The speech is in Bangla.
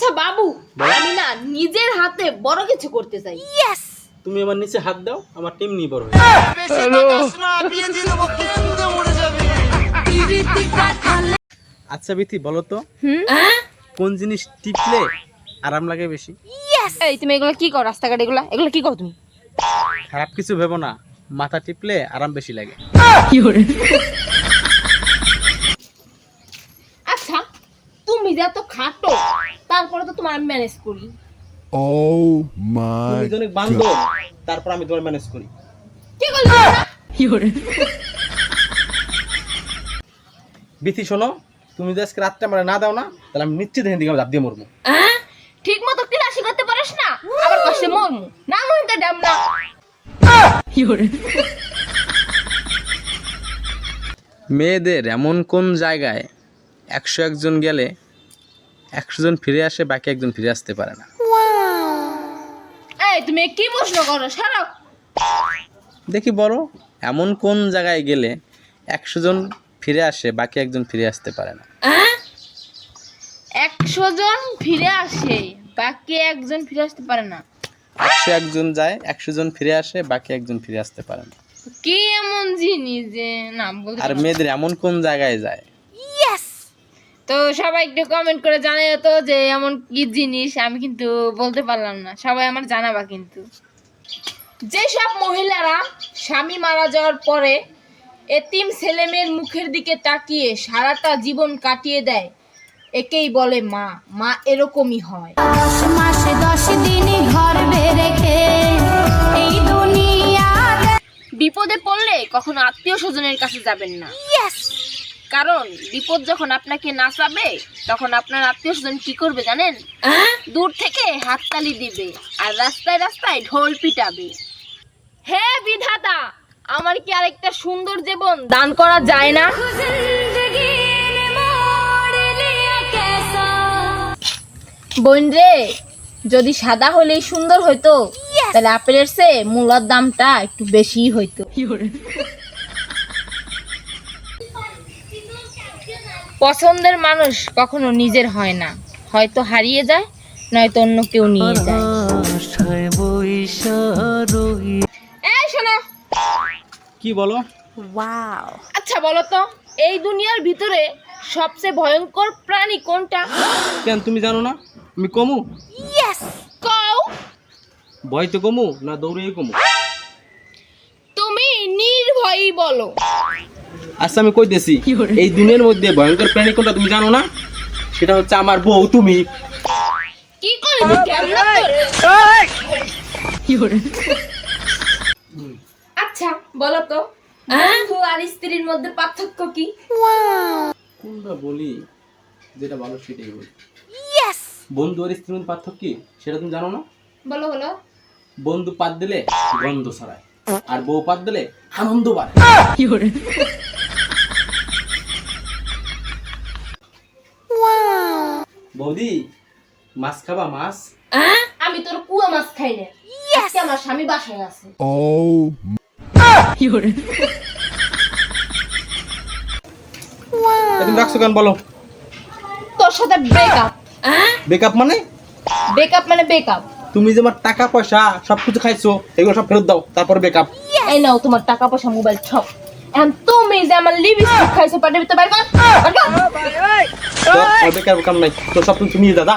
আচ্ছা বাবু আমি না নিজের হাতে বড় কিছু করতে চাই। তুমি আমার নিচে হাত দাও আমার টিম নিয়ে বড় হয়ে আচ্ছা বিথি বলো তো কোন জিনিস টিপলে আরাম লাগে বেশি? এই তুমি এগুলো কি করো রাস্তাঘাট এগুলো? এগুলো কি করো তুমি? খারাপ কিছু ভেবো না মাথা টিপলে আরাম বেশি লাগে। কি করে? আচ্ছা তুমি যে খাটো তো তোমার আমি ম্যানেজ করি my তুমি অনেক বান্ধব তারপর আমি তোমার ম্যানেজ করি। কি তোরা? বিথি শোনো তুমি যদি আজকে রাতটা আমার না দাও না তাহলে আমি নিশ্চিত আমি দিয়ে মরবো। ঠিক মতো ক্লাসি করতে পারিস না? আবার কষ্টে মরমু না ডাম না। মেয়েদের এমন কোন জায়গায় একশো একজন গেলে একশো জন ফিরে আসে বাকি একজন ফিরে আসতে পারে না। এই তুমি কি প্রশ্ন করো? সারা। দেখি বড় এমন কোন জায়গায় গেলে একশো জন ফিরে আসে বাকি একজন ফিরে আসতে পারে না? একশো জন ফিরে আসে বাকি একজন ফিরে আসতে পারে না। একশো একজন যায় একশো জন ফিরে আসে বাকি একজন ফিরে আসতে পারে না। কি এমন জিনিস যে নাম বলতে আর মেয়েদের এমন কোন জায়গায় যায় তো সবাই একটু কমেন্ট করে জানাই তো যে এমন কি জিনিস আমি কিন্তু বলতে পারলাম না। সবাই আমার জানাবা কিন্তু। যেসব মহিলারা স্বামী মারা যাওয়ার পরে এতিম ছেলেমেয়ের মুখের দিকে তাকিয়ে সারাটা জীবন কাটিয়ে দেয় একেই বলে মা। মা এরকমই হয়। মাসে দশ দিন ঘর রেখে এই দুনিয়াতে বিপদে পড়লে কখনো আত্মীয় স্বজনের কাছে যাবেন না। কারণ বিপদ যখন আপনাকে নাচাবে তখন আপনার আত্মীয় স্বজন কি করবে জানেন? হ্যাঁ? দূর থেকে হাততালি দিবে আর রাস্তায় রাস্তায় ঢোল পিটাবে। হে বিধাতা আমার কি আর একটা সুন্দর জীবন দান করা যায় না? বোন রে যদি সাদা হলেই সুন্দর হইতো তাহলে আপেলের সে মূলার দামটা একটু বেশি হইতো। পছন্দের মানুষ কখনো নিজের হয় না। হয়তো হারিয়ে যায় নয়তো অন্য কেউ নিয়ে যায়। এই শোনো। কি বলো? আচ্ছা বলো তো এই দুনিয়ার ভিতরে সবচেয়ে ভয়ঙ্কর প্রাণী কোনটা? কেন তুমি জানো না? আমি কমু। কও। ভয় তো কমু না দৌড়িয়ে কমু। তুমি নির্ভয়ই বলো। আচ্ছা আমি কই কইতেছি এই দুনিয়ার মধ্যে ভয়ঙ্কর প্রাণী কোনটা তুমি জানো না? সেটা হচ্ছে আমার বউ তুমি। কি করে কেমন আচ্ছা বলো তো বন্ধু আর স্ত্রীর মধ্যে পার্থক্য কি? কোনটা বলি? যেটা ভালো সেটাই বলি। বন্ধু আর স্ত্রীর মধ্যে পার্থক্য কি? সেটা তুমি জানো না? বলো বলো। বন্ধু পাত দিলে গন্ধ ছড়ায় আর বউ পাত দিলে আনন্দ বাড়ে। বৌদি মাছ খাবা মাছ? আমি তোর কুয়া মাছ খাই না। আজকে আমার স্বামী বাসায় আছে। তা তুমি রাখছো কেন বলো? তোর সাথে ব্রেকআপ বেকআপ মানে? ব্রেকআপ মানে ব্রেকআপ তুমি যে আমার টাকা পয়সা সবকিছু খাইছো এগুলো সব ফেরত দাও তারপর এই নাও তোমার টাকা পয়সা মোবাইল সব। এখন তুমি যে আমার লিপস্টিক খাইছো ভিতরে বাইর। কর কর। বেকার কাম নাই তো সব তুমি দাদা